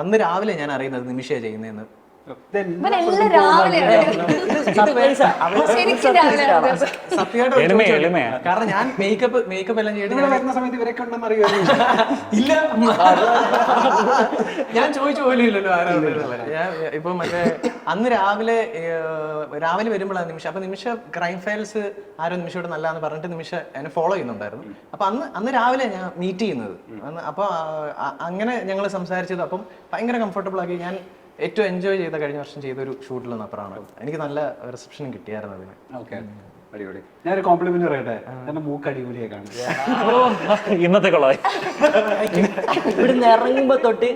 അന്ന് രാവിലെ ഞാൻ അറിയുന്നത് നിമിഷയാണ് ചെയ്യുന്നതെന്ന്. കാരണം ഞാൻ മേക്കപ്പ് മേക്കപ്പ് എല്ലാം ചെയ്തിട്ട് വരുന്ന സമയത്ത് ഇവരൊക്കെ ഉണ്ടെന്ന് അറിയുമായിരുന്നു ഇല്ല. ഞാൻ ചോദിച്ചു പോലും ഇല്ലല്ലോ ഞാൻ ഇപ്പൊ മറ്റേ അന്ന് രാവിലെ രാവിലെ വരുമ്പോഴാണ് നിമിഷം. അപ്പൊ നിമിഷ ക്രൈം ഫയൽസ് ആരോ നിമിഷം നല്ലതെന്ന് പറഞ്ഞിട്ട് നിമിഷം എന്നെ ഫോളോ ചെയ്യുന്നുണ്ടായിരുന്നു. അപ്പൊ അന്ന് അന്ന് രാവിലെ ഞാൻ മീറ്റ് ചെയ്യുന്നത്. അപ്പൊ അങ്ങനെ ഞങ്ങൾ സംസാരിച്ചത്. അപ്പം ഭയങ്കര കംഫർട്ടബിൾ ആക്കി. ഞാൻ ഏറ്റവും എൻജോയ് ചെയ്ത കഴിഞ്ഞ വർഷം ചെയ്തൊരു ഷൂട്ടിൽ അപ്പുറമാണ് എനിക്ക് നല്ല റിസപ്ഷനും കിട്ടിയായിരുന്നു അതിന്. ഓക്കെ അടിപൊളി. ഞാനൊരു കോംപ്ലിമെന്റ് പറയട്ടെ? എന്റെ മൂക്ക് അടിപൊളിയെ കാണും. ഇന്നത്തെ കൊള്ളായി ഇവിടുന്ന് ഇറങ്ങുമ്പോ തൊട്ട്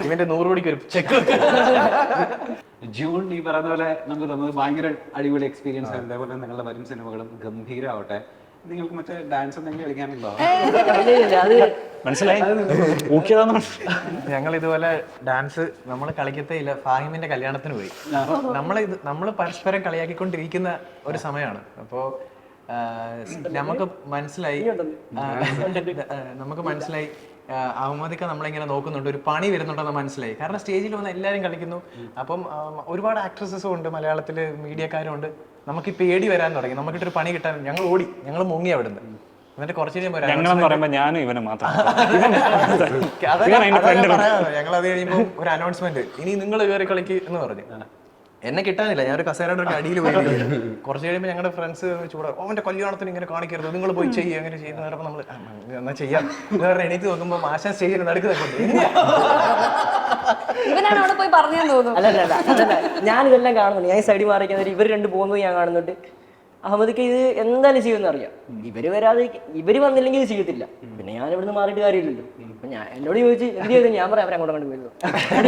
ഇവന്റെ നൂറ് കോടിക്ക് ഒരു ചെക്ക് ജൂൺ ഈ പറയുന്ന പോലെ നമുക്ക് തന്നത് ഭയങ്കര അടിപൊളി എക്സ്പീരിയൻസ് ആണ്. അതേപോലെ നിങ്ങളുടെ വരും സിനിമകളും ഗംഭീരമാവട്ടെ നിങ്ങൾക്ക് മറ്റേ ഡാൻസ് എന്തെങ്കിലും കളിക്കാനുണ്ടോ? മനസ്സിലായി. ഞങ്ങൾ ഇതുപോലെ ഡാൻസ് നമ്മൾ കളിക്കത്തേ ഇല്ല. ഫാഹിമിന്റെ കല്യാണത്തിന് പോയി. നമ്മൾ ഇത് നമ്മൾ പരസ്പരം കളിയാക്കിക്കൊണ്ടിരിക്കുന്ന ഒരു സമയമാണ്. അപ്പോ നമുക്ക് മനസ്സിലായി നമുക്ക് മനസ്സിലായി അഹമ്മദിക്ക നമ്മളിങ്ങനെ നോക്കുന്നുണ്ട്. ഒരു പണി വരുന്നുണ്ടെന്ന് മനസ്സിലായി. കാരണം സ്റ്റേജിൽ വന്ന് എല്ലാവരും കളിക്കുന്നു. അപ്പം ഒരുപാട് ആക്ട്രസസും ഉണ്ട്. മലയാളത്തിൽ മീഡിയക്കാരും ഉണ്ട്. നമുക്ക് പേടി വരാൻ തുടങ്ങി. നമുക്കിട്ടൊരു പണി കിട്ടാൻ ഞങ്ങൾ ഓടി. ഞങ്ങൾ മുങ്ങി അവിടുന്ന്. എന്നിട്ട് കുറച്ച് ഞങ്ങളെന്ന് പറയുമ്പോ ഞാനും ഇവനും മാത്രം. ഞങ്ങൾ അത് കഴിയുമ്പോൾ ഒരു അനൗൺസ്മെന്റ് ഇനി നിങ്ങൾ കയറി കളിക്ക് എന്ന് പറഞ്ഞു. എന്നെ കിട്ടാനില്ല. ഞാൻ ഒരു കസേരയുടെ ഒരു അടിയിൽ പോയി. കുറച്ച് കഴിയുമ്പോൾ ഞങ്ങളുടെ ഫ്രണ്ട്സ് ചൂടാ. ഓന്റെ കല്യാണത്തിന് ഇങ്ങനെ കാണിക്കരുത്. നിങ്ങൾ പോയി ചെയ്യുക അങ്ങനെ ചെയ്യുന്ന പറഞ്ഞപ്പോൾ നമ്മൾ എന്നാ ചെയ്യാം. എന്ന് പറഞ്ഞാൽ എനിക്ക് നോക്കുമ്പോൾ മാഷാൻ സ്റ്റേജിൽ നടുക്ക് നിൽക്കുന്നുണ്ട് ഇവനാണ് അവിടെ പോയി പറഞ്ഞു തോന്നുന്നു. അല്ല അല്ല അല്ല. ഞാൻ ഇതെല്ലാം കാണുന്നുണ്ട്. ഞാൻ സൈഡിൽ മാറിക്കുന്നത് ഇവർ രണ്ട് പോകുന്നത് ഞാൻ കാണുന്നുണ്ട്. അഹമ്മദിക്ക് ഇത് എന്തായാലും ചെയ്യുമെന്ന് അറിയാം. ഇവർ വരാതെ ഇവർ വന്നില്ലെങ്കിൽ ഇത് ചെയ്യത്തില്ല. പിന്നെ ഞാൻ ഇവിടുന്ന് മാറിയിട്ട് കാര്യമില്ലല്ലോ. അപ്പൊ ഞാൻ എന്നോട് ചോദിച്ചു എന്ത് ചെയ്തു? ഞാൻ പറയാം അവരെ അങ്ങോട്ട് പോയിരുന്നു.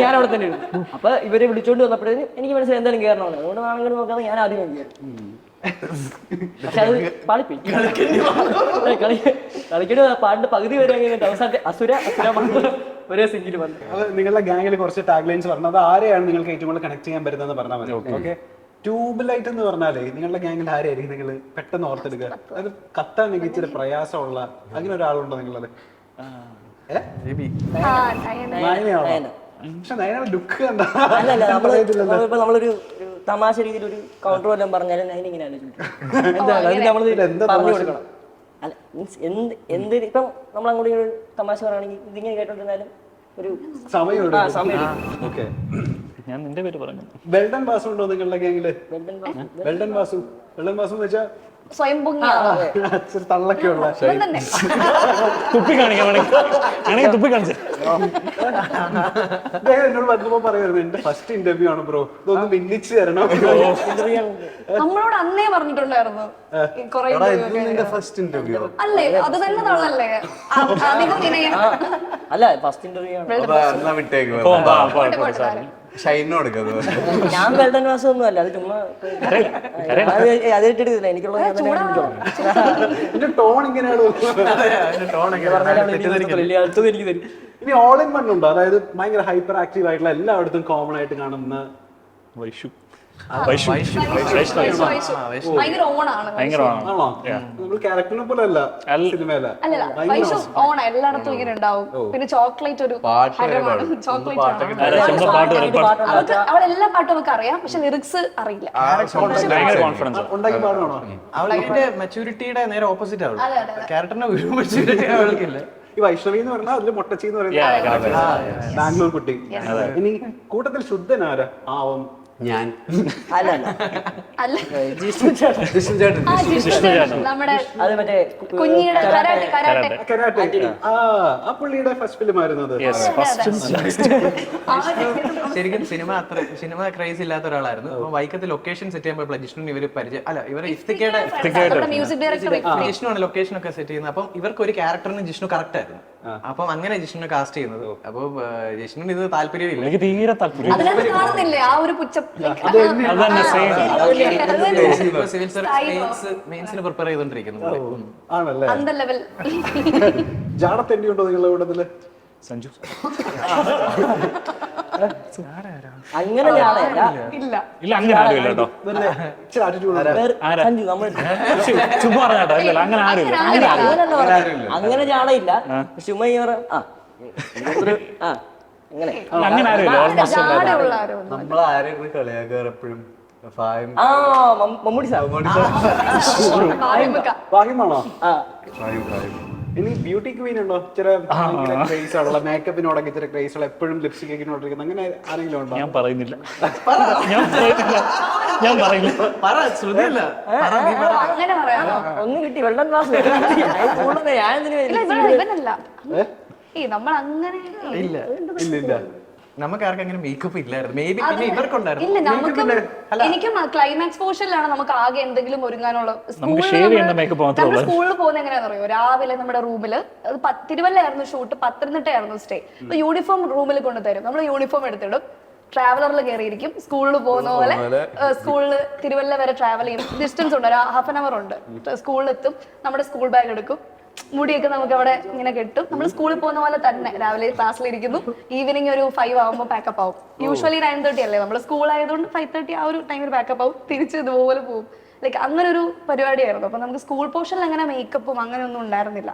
ഞാൻ അവിടെ തന്നെ ഇരുന്നു. അപ്പൊ ഇവരെ വിളിച്ചോണ്ട് വന്നപ്പോഴത്തേന് എനിക്ക് മനസ്സിലായി എന്തായാലും കയറണമെന്ന് അതുകൊണ്ട് നാളെ നോക്കാതെ ഞാൻ ആദ്യം കയറി. പക്ഷെ അത് പാളിപ്പോയി കളി കളിക്കണ പാട്ടിന്റെ പകുതി വരെ അവസാനത്തെ അസുര അസുര മാത്രം ഒരേ സിംഗിൽ വന്നു. നിങ്ങളുടെ ഗാങ്ങിൽ കുറച്ച് ടാഗ് ലൈൻസ് പറഞ്ഞത് ആരെയാണ് നിങ്ങൾക്ക് ഏറ്റവും കൂടുതൽ കണക്ട് ചെയ്യാൻ പറ്റുന്നത് പറഞ്ഞാൽ മതി. ഓക്കെ. ട്യൂബ് ലൈറ്റ് എന്ന് പറഞ്ഞാലേ നിങ്ങളുടെ ഗ്യാങ്ങിൽ ആരെയായിരിക്കും നിങ്ങൾ പെട്ടെന്ന് ഓർത്തെടുക്കുക? അത് കത്താൻ മികച്ചൊരു പ്രയാസമുള്ള അങ്ങനെ ഒരാളുണ്ടോ നിങ്ങളത്. പക്ഷെ നയനയുടെ ലുക്ക് നമ്മളിപ്പോ നമ്മളൊരു ഒരു തമാശ രീതിയിൽ ഒരു കൗണ്ടർ വല്ലതും പറഞ്ഞാലും ഞാൻ ഇങ്ങനെ ആലോചിക്കും എന്താണ് അതിന് നമ്മൾ എന്താ പറഞ്ഞു തമാശ? കൊടുക്കണം. അല്ല മീൻസ് എന്ത് എന്ത് ഇപ്പം നമ്മൾ അങ്ങോട്ട് തമാശ പറയുകയാണെങ്കിൽ ഇതിങ്ങനെ കേട്ടോണ്ടിരുന്നാലും ഒരു സമയം ആ സമയം ഞാൻ നിന്റെ പേര് പറഞ്ഞു. വെൽഡൻ ബാസു ഉണ്ടോ നിങ്ങളുടെ ഗ്യാങ്ങിൽ വെൽഡൻ ബാസ്. വെൽഡൻ ബാസു എന്ന് വെച്ചാൽ സ്വയം പൊങ്ങിയാണ് തള്ളൊക്കെ ഉള്ള. തുപ്പി കാണിക്കാൻ തുപ്പി കാണിച്ചു. അദ്ദേഹം എന്നോട് വന്നപ്പോ പറയുമായിരുന്നു എന്റെ ഫസ്റ്റ് ഇന്റർവ്യൂ ആണ് ബ്രോ ഇതൊന്ന് മിന്നിച്ച് തരണം. നമ്മളോട് അന്നേ പറഞ്ഞിട്ടുണ്ടായിരുന്നു ഫസ്റ്റ് ഇന്റർവ്യൂ അല്ലേ? അത് തന്നെ തള്ളല്ലേ? അല്ല ഫസ്റ്റ് ഇന്റർവ്യൂ വിട്ടേക്ക്? ഷൈനും എടുക്കുന്നത്. ഞാൻ വെൽഡൻ വാസം ഒന്നും അല്ല അത് ചുമ്മാ അത് അത് ഇട്ടിട്ടില്ല എനിക്കുള്ള. ടോൺ ഇങ്ങനെയാണ്. എനിക്ക് തരും. ഇനി ഓൾ ഇൻ വൺ ഉണ്ടോ? അതായത് ഭയങ്കര ഹൈപ്പർ ആക്റ്റീവ് ആയിട്ടുള്ള എല്ലായിടത്തും കോമൺ ആയിട്ട് കാണുന്ന വൈഷു. ഭയങ്കര ഓണാണ് ഭയങ്കര ആണോ. നമ്മൾ ക്യാരക്ടറിനെ പോലെ അല്ല സിനിമയില. അല്ലല്ല വൈഷു ഓണ എല്ലായിടത്തും ഇങ്ങനെ ഉണ്ടാവും. പിന്നെ ചോക്ലേറ്റ് ഒരു ഹരമാണ്. ചോക്ലേറ്റ് അവർക്ക് എല്ലാ പാട്ടും അറിയാം. പക്ഷെ ലിറിക്സ് അറിയില്ല. മെച്ചൂരിറ്റിയുടെ നേരെ ഓപ്പോസിറ്റ് അതെ. ക്യാരക്ടറിന്റെ ഒരു മെച്ചൂരിറ്റി അവൾക്കില്ല ഈ വൈഷ്ണവി എന്ന് പറഞ്ഞാൽ അതിൽ മൊട്ടച്ചി എന്ന് പറയുന്നത് ബാംഗ്ലൂർ കുട്ടി. ഇനി കൂട്ടത്തിൽ ശുദ്ധനാരാ ആവും. ഞാൻ. അല്ല അല്ല. ജിഷ്ണു ചേട്ടൻ. ജിഷ്ണു ചേട്ടൻ. ആ ജിഷ്ണു നമ്മുടെ അത് മറ്റേ കുഞ്ഞിയുടെ കരാട്ടെ. Karate karate. ആ ആ പുള്ളിയുടെ ഫസ്റ്റ് ഫിലിം ആയിരുന്നു അത്. യെസ് ഫസ്റ്റ് ശരിക്കും സിനിമ അത്ര സിനിമ ക്രൈസ് ഇല്ലാത്ത ഒരാളായിരുന്നു. അപ്പൊ വൈക്കത്ത് ലൊക്കേഷൻ സെറ്റ് ചെയ്യുമ്പോൾ ജിഷ്ണു ഇവർ പരിചയം അല്ല ഇവർ ഇഫ്തിക്കയുടെ മ്യൂസിക് ഡയറക്ടർ ജിഷ്ണു ആണ് ലൊക്കേഷൻ ഒക്കെ സെറ്റ് ചെയ്യുന്നത്. അപ്പം ഇവർക്ക് ഒരു ക്യാരക്ടറിന് ജിഷ്ണു കറക്റ്റ് ആയിരുന്നു. അപ്പം അങ്ങനെ ജിഷ്ണു കാസ്റ്റ് ചെയ്യുന്നത്. അപ്പൊ ജിഷ്ണുവിന് ഇത് താല്പര്യമില്ല. എനിക്ക് തീരെ താല്പര്യം മെയിൻസിന് പ്രിപ്പയർ ചെയ്തോണ്ടിരിക്കുന്നത് ആണല്ലേ? സഞ്ജു. അങ്ങനെ ഇല്ല അങ്ങനെ ആരും ഇല്ല കേട്ടോ. സഞ്ജു നമ്മൾ ചുമ്മാ പറഞ്ഞാട്ടോ ഇല്ല അങ്ങനെ ആരും ഇല്ല അങ്ങനെ. അങ്ങനെ ഈ പറ- ആ. ഒരു ആ അങ്ങനെ. അങ്ങനെ ആരും ഇല്ല ഓൾമോസ്റ്റ് ജാടയുള്ള ആരും. നമ്മൾ ആരെയാണ് കളിയാക്കാറ് എപ്പോഴും? ഫായം ആ മം- മമ്മൂട്ടി സാർ. ഭാഗ്യമാണോ ആ. ഫായം ഫായം ഇനി ബ്യൂട്ടി ക്വീൻ ഉണ്ടോ? ചില ക്രേസ് ഉള്ള മേക്കപ്പിനോടൊക്കെ ഇച്ചിരി ക്രേസ് ഉള്ള എപ്പോഴും ലിപ്സ്റ്റിക് ഒക്കെ അങ്ങനെ ആരെങ്കിലും ഉണ്ടോ? ഞാൻ പറയുന്നില്ല. ഞാൻ പറയുന്നില്ല. ഞാൻ പറയില്ല പറ ശ്രുതിയല്ല. ഒന്ന് കിട്ടി വെള്ളം ഗ്ലാസ് ഞാൻ എന്തിനു ഇല്ല ഇവനല്ല. ഏ? നമ്മൾ അങ്ങനെ ഇല്ല. ഇല്ല ഇല്ല. നമുക്ക് ആർക്കെങ്കിലും അങ്ങനെ മേക്കപ്പ് ഇല്ലായിരുന്നു. മേ ബി പിന്നെ ഇവർക്കുണ്ടായിരുന്നു. ഇല്ല നമുക്ക് എനിക്കും ക്ലൈമാക്സ് പോർഷനിലാണ് നമുക്ക് ആകെ എന്തെങ്കിലും ഒരുങ്ങാനുള്ള സ്കൂളിൽ പോകുന്ന എങ്ങനെയാണെന്ന് അറിയോ രാവിലെ നമ്മുടെ റൂമിൽ അത് പ- ഷൂട്ട് പത്തനംതിട്ടയായിരുന്നു സ്റ്റേ അപ്പൊ യൂണിഫോം റൂമിൽ കൊണ്ടുതരും. നമ്മൾ യൂണിഫോം എടുത്തിടും. ട്രാവലറിൽ കയറിയിരിക്കും സ്കൂളിൽ പോകുന്ന പോലെ സ്കൂളിൽ തിരുവല്ല വരെ ട്രാവൽ ചെയ്യും. ഡിസ്റ്റൻസ് ഉണ്ട്. ഒരു ഹാഫ് ആൻ അവർ ഉണ്ട്. സ്കൂളിലെത്തും നമ്മുടെ സ്കൂൾ ബാഗ് എടുക്കും. മുടിയൊക്കെ നമുക്ക് അവിടെ ഇങ്ങനെ കെട്ടും. നമ്മൾ സ്കൂളിൽ പോകുന്ന പോലെ തന്നെ രാവിലെ ക്ലാസ്സിൽ ഇരിക്കുന്നു ഈവനിങ് ഒരു ഫൈവ് ആവുമ്പോൾ പാക്കപ്പ് ആവും. യൂഷ്വലി നയൻ തേർട്ടി അല്ലേ? നമ്മൾ സ്കൂൾ ആയതുകൊണ്ട് ഫൈവ് തേർട്ടി ആ ഒരു ടൈമിൽ പാക്കപ്പ് ആവും. തിരിച്ച് ഇതുപോലെ പോകും. ലൈക്ക് അങ്ങനെ ഒരു പരിപാടിയായിരുന്നു. അപ്പൊ നമുക്ക് സ്കൂൾ പോർഷനിൽ അങ്ങനെ മേക്കപ്പും അങ്ങനെ ഒന്നും ഉണ്ടായിരുന്നില്ല.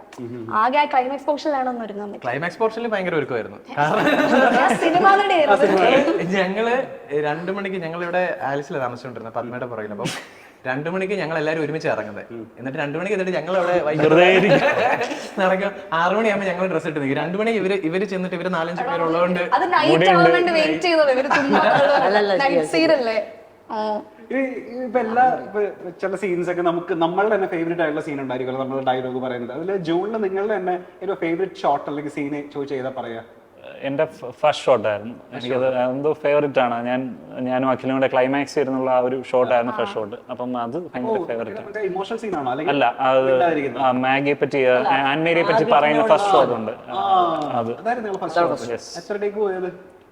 ആകെ ആ ക്ലൈമാക്സ് പോർഷനിലാണ് ഒന്ന് ഒരുങ്ങാൻ ക്ലൈമാക്സ് പോർഷനിൽ ഭയങ്കര ഒരുക്കമായിരുന്നു. ഞങ്ങൾ രണ്ടു മണിക്ക് ഞങ്ങൾ ഇവിടെ ആലിസിലാണ് താമസിച്ചോണ്ടിരുന്നത് പത്മയുടെ പുറകിൽ അപ്പം രണ്ടു മണിക്ക് ഞങ്ങൾ എല്ലാവരും ഒരുമിച്ച് ഇറങ്ങുന്നത്. എന്നിട്ട് രണ്ടു മണിക്ക് എന്നിട്ട് ഞങ്ങൾ അവിടെ. നടക്കും. ആറു മണിയാകുമ്പോൾ ഞങ്ങൾ ഡ്രസ്സ് ഇട്ട് നിൽക്കും രണ്ടു മണിക്ക് ഇവർ ഇവർ ചെന്നിട്ട് ഇവർ നാലഞ്ച് പേരുള്ളതുകൊണ്ട് ഇപ്പൊ എല്ലാ ഇപ്പൊ ചില സീൻസ് ഒക്കെ നമുക്ക് നമ്മളുടെ തന്നെ ഫേവറേറ്റ് ആയിട്ടുള്ള സീൻ ഉണ്ടായിരിക്കുമല്ലോ നമ്മുടെ ഡയലോഗ് പറയുന്നത്. അതിൽ ജൂണിൽ നിങ്ങളുടെ തന്നെ ഒരു ഫേവറേറ്റ് ഷോട്ട് അല്ലെങ്കിൽ സീൻ ചോദിച്ചു ചെയ്താൽ പറയാ? എന്റെ ഫസ്റ്റ് ഷോട്ടായിരുന്നു എനിക്കത് എന്തോ ഫേവറേറ്റ് ആണ്. ഞാൻ ഞാനും അഖിലും കൂടെ ക്ലൈമാക്സ് ഇരുന്നുള്ള ആ ഒരു ഷോട്ടായിരുന്നു ഫസ്റ്റ് ഷോട്ട് അപ്പം അത് ഭയങ്കര ഫേവറേറ്റ് ആണ്. അല്ല അത് മാഗിയെ പറ്റി ആൻമേരിയെ പറ്റി പറയുന്ന ഫസ്റ്റ് ഷോട്ട് ഉണ്ട്. അത്.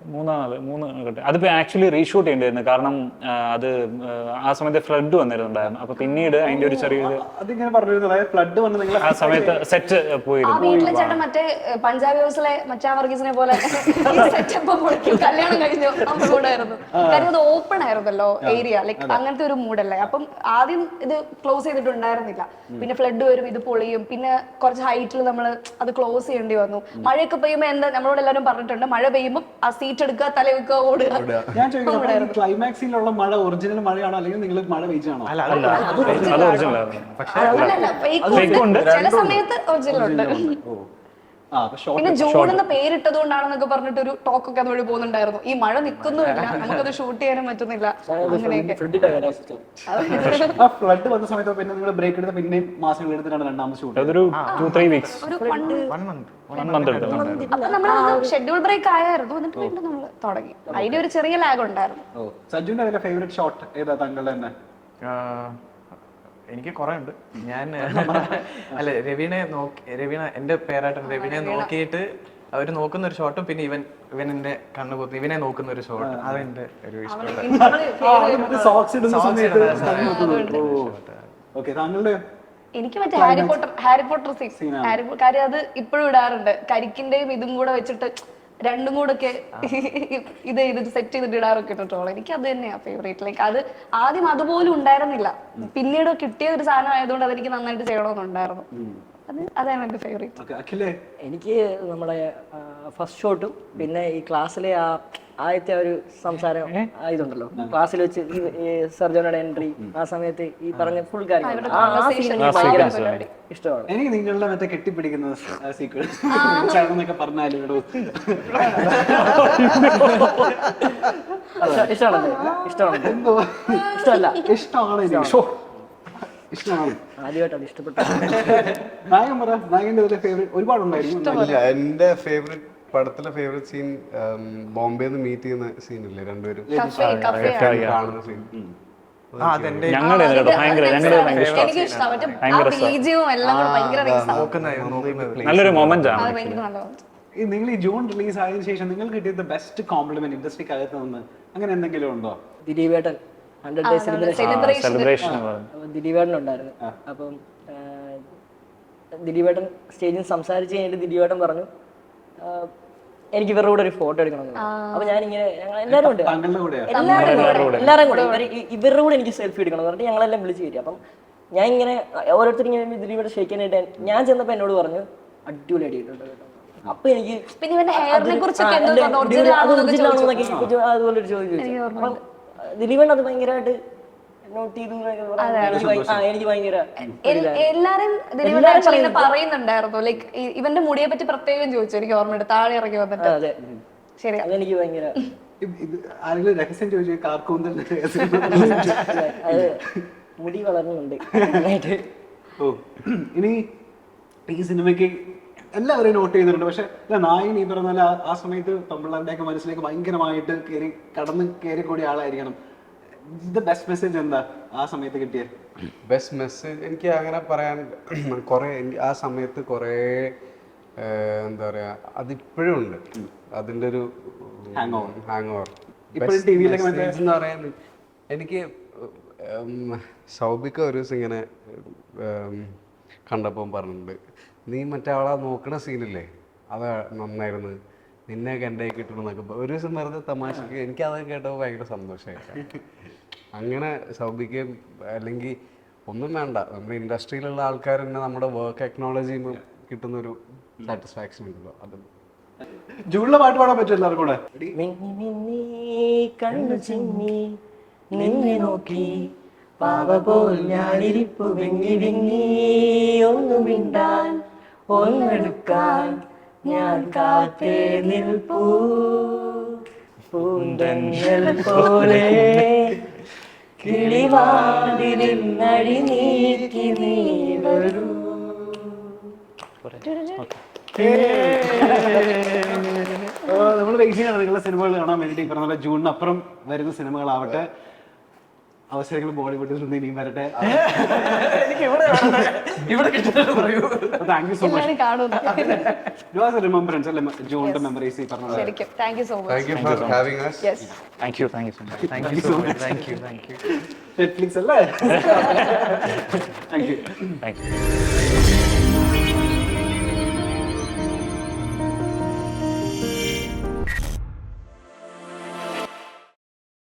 മൂന്നാൽ മൂന്ന് കട്ട് അതിപ്പോ ആക്ച്വലി റീഷൂട്ട് ചെയ്യേണ്ടിയിരുന്നു. കാരണം അത് ആ, സമയത്ത് ഫ്ലഡ് വന്നിരുന്നുണ്ടായിരുന്നു. അപ്പൊ പിന്നീട് അതിന്റെ ഒരു ചെറിയ അതിങ്ങനെ പറഞ്ഞിരുന്നു. ഫ്ലഡ് വന്ന് നിങ്ങൾ ആ സമയത്ത് സെറ്റ് പോയിരുന്നു. വീട്ടിലെ ചേട്ടൻ മറ്റേ പഞ്ചാബി ഹൗസിലെ മച്ചാ വർഗീസിനെ പോലെ സെറ്റപ്പ് കല്യാണം കഴിഞ്ഞു. ആ. മൂടായിരുന്നു കാര്യം അത് ഓപ്പൺ ആയിരുന്നല്ലോ ഏരിയ ലൈക്ക് അങ്ങനത്തെ ഒരു മൂഡല്ലേ അപ്പം ആദ്യം ഇത് ക്ലോസ് ചെയ്തിട്ടുണ്ടായിരുന്നില്ല. പിന്നെ ഫ്ലഡ് വരും ഇത് പൊളിയും. പിന്നെ കുറച്ച് ഹൈറ്റിൽ നമ്മൾ അത് ക്ലോസ് ചെയ്യേണ്ടി വന്നു. മഴയൊക്കെ പെയ്യുമ്പോൾ എന്താ നമ്മളോട് എല്ലാവരും പറഞ്ഞിട്ടുണ്ട് മഴ പെയ്യുമ്പോൾ ആ സീറ്റ് എടുക്കുക തല ഓടുക. ഞാൻ ചോദിക്കുന്നത് ക്ലൈമാക്സിലുള്ള മഴ ഒറിജിനൽ മഴയാണോ അല്ലെങ്കിൽ നിങ്ങൾ മഴ ഉണ്ട്. ചില സമയത്ത് ഒറിജിനൽ ഉണ്ട്. പിന്നെ ജൂൺ എന്ന പേരിട്ടത് കൊണ്ടാണെന്നൊക്കെ പറഞ്ഞിട്ട് ഒരു ടോക്ക് ഒക്കെ അതുവഴി പോകുന്നുണ്ടായിരുന്നു. ഈ മഴ നിൽക്കുന്നുമില്ല. നമുക്കത് ഷൂട്ട് ചെയ്യാനും പറ്റുന്നില്ല. അങ്ങനെയൊക്കെ. ഫ്ലഡ് വന്ന സമയത്ത് പിന്നെ നിങ്ങൾ ബ്രേക്ക് എടുത്ത് പിന്നെയും മാസങ്ങൾ എടുത്തിട്ടാണ് രണ്ടാമത് ഷൂട്ട് അതൊരു ടു ത്രീ വീക്സ് ഒരു അപ്പൊ നമ്മൾ ഷെഡ്യൂൾ ബ്രേക്ക് ആയായിരുന്നു എന്നിട്ട് വീണ്ടും നമ്മൾ തുടങ്ങി അതിന്റെ ഒരു ചെറിയ ലാഗ് ഉണ്ടായിരുന്നു ഓ സജുവിന്റെ അതിലെ ഫേവറേറ്റ് ഷോട്ട് ഏതാ താങ്കളുടെ തന്നെ എനിക്ക് കുറെ ഉണ്ട് ഞാൻ അല്ല രവീനെ നോക്കി രവീണ എന്റെ പേരായിട്ട് രവീനെ നോക്കിയിട്ട് അവർ നോക്കുന്ന ഒരു ഷോട്ടും പിന്നെ ഇവൻ ഇവൻ എന്റെ കണ്ണു പൊത്തി ഇവനെ നോക്കുന്ന ഒരു ഷോട്ട് അതെന്റെ ഒരു സമയത്ത് താങ്കളുടെ എനിക്ക് മറ്റേ Harry Potter Harry Potter scene Harry കാര്യം അത് ഇപ്പോഴും ഇടാറുണ്ട്. കരിക്കിന്റെയും ഇതും കൂടെ വെച്ചിട്ട് രണ്ടും കൂടെ ഒക്കെ ഇത് ചെയ്തിട്ട് സെറ്റ് ചെയ്തിട്ട് ഇടാറൊക്കെ ഇട്ടിട്ടുള്ളൂ. എനിക്ക് അത് തന്നെയാ ഫേവറേറ്റ് ലൈക്ക് അത് ആദ്യം അതുപോലും ഉണ്ടായിരുന്നില്ല. പിന്നീട് കിട്ടിയ ഒരു സാധനം ആയതുകൊണ്ട് അതെനിക്ക് നന്നായിട്ട് ചെയ്യണമെന്നുണ്ടായിരുന്നു. അത് അതാണ് എന്റെ ഫേവറേറ്റ് ഓക്കെ അഖിലേ. എനിക്ക് നമ്മുടെ ഫസ്റ്റ് ഷോട്ടും പിന്നെ ഈ ക്ലാസ്സിലെ ആ ആദ്യത്തെ ഒരു സംസാരം ഇതുണ്ടല്ലോ. ക്ലാസ്സിൽ വെച്ച് ഈ സർജനയുടെ എൻട്രി ആ സമയത്ത് ഈ പറഞ്ഞ ഫുൾ കാര്യം ഇഷ്ടമാണ്. എനിക്ക് നിങ്ങളുടെ മറ്റേ കെട്ടിപ്പിടിക്കുന്ന സീക്വൻസ് എന്നൊക്കെ പറഞ്ഞാലും ഇവിടെ ഇഷ്ട- ഇഷ്ടമാണല്ലേ ഇഷ്ടമാണ് ഇഷ്ടമല്ല ഇഷ്ടമാണ്. ഇഷ്ടമാണ്. ആദ്യമായിട്ടാണ് ഇഷ്ടപ്പെട്ട നായകൻ പറ നായകന്റെ ഇതിലെ ഫേവറേറ്റ് ഒരുപാട് ഉണ്ടായിരുന്നു ഇല്ല എന്റെ ഫേവറേറ്റ് പടത്തിലെ ഫേവറേറ്റ് സീൻ ബോംബെ മീറ്റ് ചെയ്യുന്ന സീനില്ലേ രണ്ടുപേരും? കാണുന്ന സീൻ ഞങ്ങളുടെ ഭയങ്കര ഞങ്ങളുടെ ഭയങ്കര നല്ലൊരു മൊമെന്റ് ആണ്. നിങ്ങൾ ഈ ജൂൺ റിലീസ് ആയതിനു ശേഷം നിങ്ങൾ കിട്ടിയത് ബെസ്റ്റ് കോംപ്ലിമെന്റ് ഇൻഡസ്ട്രിക്ക് അകത്ത് നിന്ന്. അങ്ങനെ എന്തെങ്കിലും ഉണ്ടോ? ദിലീപേട്ടൻ. Hundred day celebration celebration celebration അപ്പം ദിലീപേട്ടൻ ഉണ്ടായിരുന്നു. അപ്പം ആ, സ്റ്റേജിൽ സംസാരിച്ച് കഴിഞ്ഞിട്ട് ദിലീപേട്ടൻ പറഞ്ഞു എനിക്ക് ഇവരുടെ കൂടെ ഒരു ഫോട്ടോ എടുക്കണം അപ്പൊ ഞാൻ ഇങ്ങനെ ഞങ്ങൾ എല്ലാവരും ഉണ്ട്. എല്ലാവരും കൂടെ. എല്ലാവരും കൂടെ ഇവർ ഇവരുടെ കൂടെ എനിക്ക് സെൽഫി എടുക്കണം എന്ന് പറഞ്ഞിട്ട് ഞങ്ങളെല്ലാം വിളിച്ചു കയറ്റി. അപ്പം ഞാൻ ഇങ്ങനെ ഓരോരുത്തർ ഇങ്ങനെ ദിലീപേട്ടൻ ഷെയ്ക്കാനായിട്ട് ഞാൻ ചെന്നപ്പോ എന്നോട് പറഞ്ഞു അടിപൊളി അടിയിട്ടുണ്ട് കേട്ടോ. അപ്പൊ എനിക്ക് പിന്നെ. അതുപോലെ ഒരു ചോദ്യം ചോദിച്ചു. ദിലീപൻ അത് ഭയങ്കരമായിട്ട് നോട്ട് ചെയ്തു. എനിക്ക് ഭയങ്കര എല്ലാരും പറയുന്നുണ്ടായിരുന്നു. ലൈക്ക് ഇവന്റെ മുടിയെ പറ്റി പ്രത്യേകം ചോദിച്ചു. എനിക്ക് ഓർമ്മയുണ്ട്. താഴെ ഇറങ്ങി വന്നിട്ട്. അതെ. ശരി. അതെനിക്ക് ഭയങ്കര ഇത് ഇത് ആരെങ്കിലും രഹസ്യം ചോദിച്ചു കാർക്കൂന്തൽ മുടി വളർന്നുണ്ട്. ഓ. ഇനി ഈ സിനിമയ്ക്ക് എല്ലാവരെയും നോട്ട് ചെയ്തിട്ടുണ്ട്. പക്ഷെ നായകൻ ഈ പറഞ്ഞ പോലെ ആ- സമയത്ത് ഒക്കെ മനസ്സിലേക്ക് ഭയങ്കരമായിട്ട് കയറി കടന്ന് കയറി കൂടിയ ആളായിരിക്കണം. ഇത് ബെസ്റ്റ് മെസ്സേജ് എന്താ ആ സമയത്ത് കിട്ടിയ? ബെസ്റ്റ് മെസ്സേജ് എനിക്ക് അങ്ങനെ പറയാൻ കുറേ ആ സമയത്ത് കുറേ എന്താ പറയാ അതിപ്പോഴും ഉണ്ട്. അതിന്റെ ഒരു. ഹാങ് ഓവർ എന്ന് പറയാൻ എനിക്ക് സൗബിക്ക് ഒരു ദിവസം ഇങ്ങനെ കണ്ടപ്പോൾ കണ്ടപ്പം പറഞ്ഞിട്ടുണ്ട്. നീ മറ്റേ ആളെ നോക്കണ സീനില്ലേ അത് നന്നായിരുന്നു. നിന്നെ എന്റെ കിട്ടണമെന്നൊക്കെ ഒരു ദിവസം വെറുതെ തമാശക്ക് എനിക്ക് അത് കേട്ടപ്പോൾ ഭയങ്കര സന്തോഷമായി അങ്ങനെ സൗബിക്ക് അല്ലെങ്കിൽ ഒന്നും വേണ്ട. നമ്മുടെ ഇൻഡസ്ട്രിയിലുള്ള ആൾക്കാർ തന്നെ നമ്മുടെ വർക്ക് ടെക്നോളജി കിട്ടുന്നൊരു സാറ്റിസ്ഫാക്ഷൻ ഉണ്ടല്ലോ. അത് ജൂണിലെ പാട്ട് പാടാൻ പറ്റും എല്ലാവർക്കും കൂടെ? കണ്ണു ചിമ്മി നിന്നെ നോക്കി. പാവ പോൽ ഞാനിരിപ്പു. വിങ്ങി വിങ്ങി ഒന്നും മിണ്ടാൻ ഒന്നെടുക്കാൻ ഞാൻ കാത്തേ നിൽപ്പൂ പൂന്തങ്ങൾ പോലെ കിളിവാതിലിൻ നടി നീക്കി നീ വരൂ നമ്മൾ വെയിറ്റ് ചെയ്യണം നിങ്ങളുടെ സിനിമകൾ കാണാൻ വേണ്ടിയിട്ട് ഈ പറഞ്ഞ ജൂണിനപ്പുറം ജൂണിന് അപ്പുറം വരുന്ന സിനിമകളാവട്ടെ അവസരങ്ങൾ ബോളിവുഡിൽ നിന്ന് ഇനിയും വരട്ടെ. എനിക്ക് ഇവിടെ വേണം. ഇവിടെ കിട്ടുന്നത് പറയൂ. താങ്ക് യു സോ മച്ച് എല്ലാവരും കാണുന്നു റിമംബറൻസ് അല്ലേ? ജോണിന്റെ മെമ്മറീസ് ഈ പറഞ്ഞ പോലെ. ശരിക്കും. Thank you so having us. Yes thank you thank you so much thank you so much thank you thank Netflix അല്ലേ? Thank you thank you